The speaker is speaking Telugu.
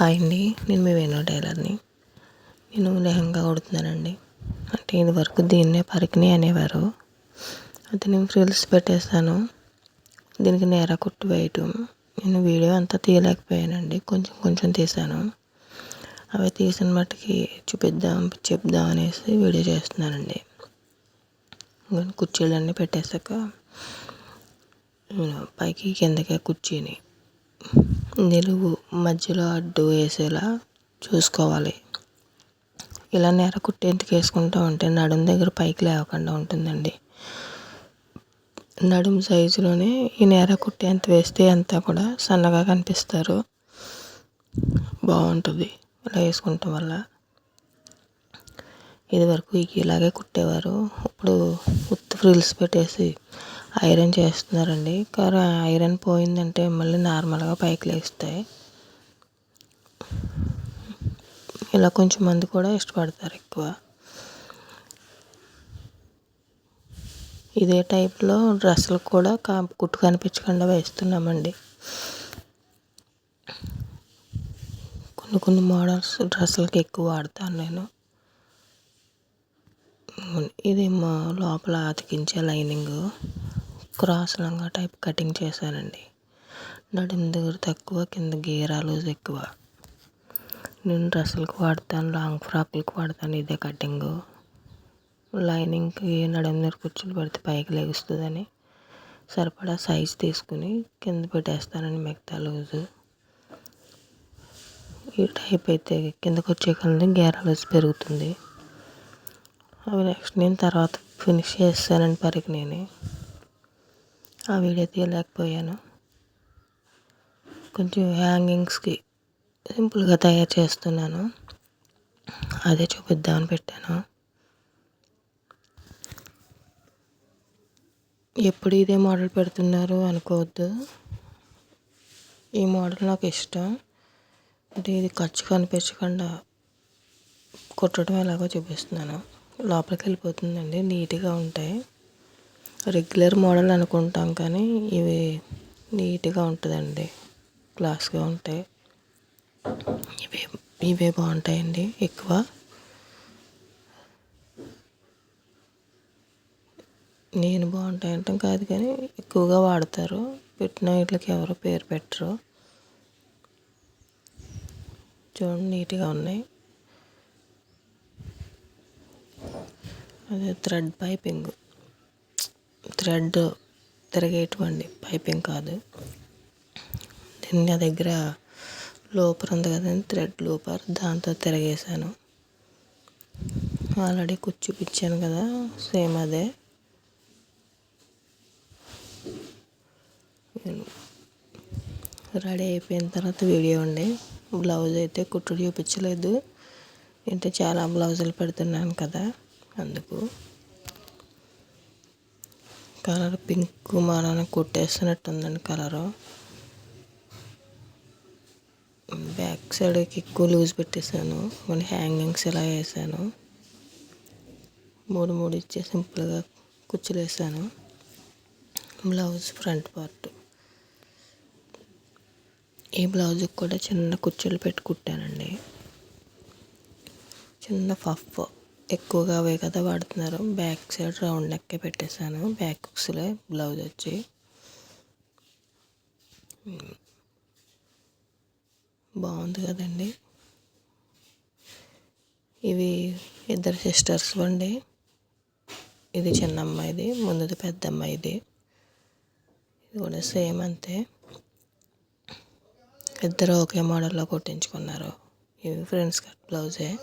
హాయ్ అండి. నేను మీ వేణు టైలర్ని. నేను లెహంగా కొడుతున్నానండి అంటే ఇది వరకు దీన్నే పరికిని అనేవారు. అయితే నేను ఫ్రిల్స్ పెట్టేస్తాను. దీనికి నేర కుట్టు వేయటం. నేను వీడియో అంతా తీయలేకపోయానండి. కొంచెం కొంచెం తీసాను అవి తీసిన మట్టుకి చూపిద్దాం చెప్దాం అనేసి వీడియో చేస్తున్నానండి. కుర్చీలన్నీ పెట్టేశాక పైకి కిందకే కుర్చీని. నిలువు మధ్యలో అడ్డు వేసేలా చూసుకోవాలి. ఇలా నేర కుట్టి ఎందుకు వేసుకుంటూ ఉంటే నడుము దగ్గర పైకి లేవకుండా ఉంటుందండి. నడుము సైజులోనే ఈ నేర కుట్టి ఎంత వేస్తే అంతా కూడా సన్నగా కనిపిస్తారు. బాగుంటుంది. ఇలా వేసుకుంటాం వల్ల. ఇదివరకు ఇలాగే కుట్టేవారు. ఇప్పుడు ఉత్తు ఫ్రిల్స్ పెట్టేసి ఐరన్ చేస్తున్నారండి. కానీ ఐరన్ పోయిందంటే మళ్ళీ నార్మల్గా పైకి లేస్తాయి. ఇలా కొంచెం మంది కూడా ఇష్టపడతారు ఎక్కువ. ఇదే టైప్లో డ్రెస్సులు కూడా కా కుట్టు కనిపించకుండా వేస్తున్నామండి. కొన్ని కొన్ని మోడల్స్ డ్రెస్సులకి ఎక్కువ వాడతాను నేను. ఇదేమో లోపల అతికించే లైనింగ్. క్రాస్ లంగా టైప్ కటింగ్ చేశానండి. నడుము దగ్గర తక్కువ కింద గీరాలు ఎక్కువ. నేను డ్రెస్సులకు వాడతాను లాంగ్ ఫ్రాక్లకు వాడతాను ఇదే కటింగు. లైనింగ్కి నడుము దగ్గర కూర్చొని పెడితే పైకి లెగుస్తుందని సరిపడా సైజ్ తీసుకుని కింద పెట్టేస్తానండి మిగతా లూజు. ఈ టైప్ అయితే కిందకు వచ్చే కలది గేరా లూజ్ పెరుగుతుంది. అవి నెక్స్ట్ నేను తర్వాత ఫినిష్ చేస్తానని పరికి నేను ఆ వీడియో తీయలేకపోయాను. కొంచెం హ్యాంగింగ్స్కి సింపుల్గా తయారు చేస్తున్నాను. అదే చూపిద్దామని పెట్టాను. ఎప్పుడు ఇదే మోడల్ పెడుతున్నారు అనుకోవద్దు. ఈ మోడల్ నాకు ఇష్టం. అంటే ఇది ఖర్చు కనిపించకుండా కుట్టడం ఎలాగో చూపిస్తున్నాను. లోపలికి వెళ్ళిపోతుందండి నీట్గా ఉంటాయి. రెగ్యులర్ మోడల్ అనుకుంటాం కానీ ఇవి నీట్గా ఉంటుందండి. క్లాస్గా ఉంటాయి. ఇవే ఇవే బాగుంటాయండి ఎక్కువ. నేను బాగుంటాయంటాం కాదు కానీ ఎక్కువగా వాడతారు. పెట్టిన వీటికి ఎవరు పేరు పెట్టరు. చూడండి నీట్గా ఉన్నాయి. అదే థ్రెడ్ పైపింగ్. థ్రెడ్ తిరిగేటువంటి పైపింగ్ కాదు. దీన్ని నా దగ్గర లోపర్ ఉంది కదండి థ్రెడ్ లోపర్ దాంతో తిరగేసాను ఆల్రెడీ కూర్చోపిచ్చాను కదా సేమ్ అదే. రెడీ అయిపోయిన తర్వాత వీడియో ఉండి బ్లౌజ్ అయితే కుట్టు చూపించలేదు. అంటే చాలా బ్లౌజులు పెడుతున్నాను కదా అందుకు. కలర్ పింక్ మాన కుట్టేస్తున్నట్టుందండి కలరు. బ్యాక్ సైడ్కి ఎక్కువ లూజ్ పెట్టేశాను. కొన్ని హ్యాంగింగ్స్ ఇలా వేసాను మూడు మూడు ఇచ్చే సింపుల్గా కుచ్చులు వేసాను. Blouse front part. ఈ బ్లౌజ్కి కూడా చిన్న కుచ్చులు పెట్టి కుట్టానండి. చిన్న పఫ్ ఎక్కువగా అవే కదా వాడుతున్నారు. బ్యాక్ సైడ్ రౌండ్ నెక్కే పెట్టేశాను. బ్యాక్ బ్లౌజ్ వచ్చి బాగుంది కదండి. ఇవి ఇద్దరు సిస్టర్స్ అండి ఇది చిన్న అమ్మాయిది ముందుది పెద్ద అమ్మాయిది ఇది కూడా సేమ్ అంతే. ఇద్దరు ఒకే మోడల్లో కుట్టించుకున్నారు. ఇవి ఫ్రెండ్స్ కట్ బ్లౌజే.